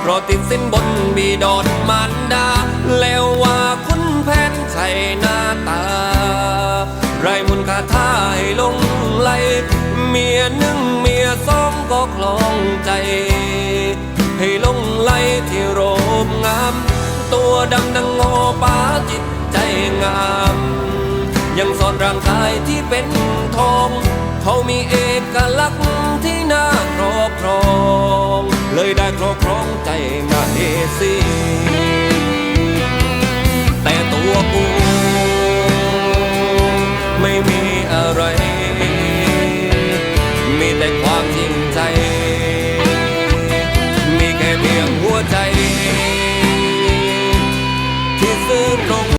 เพราะติดสินบนบีดอนมารดา แล้วว่าคุณแผนใช่หน้าตา ไรมุนคาท่าให้ลงไหลเมียหนึ่งเมียสองก็คลองใจ ให้ลงไหลที่โรมงาม ตัวดำดังงอป้าจิตใจงาม ยังซ่อนร่างกายที่เป็นทอง ซีแต่ตัวกูไม่มีอะไร มีแต่ความจริงใจ มีแค่เพียงหัวใจ ที่ซื่อตรง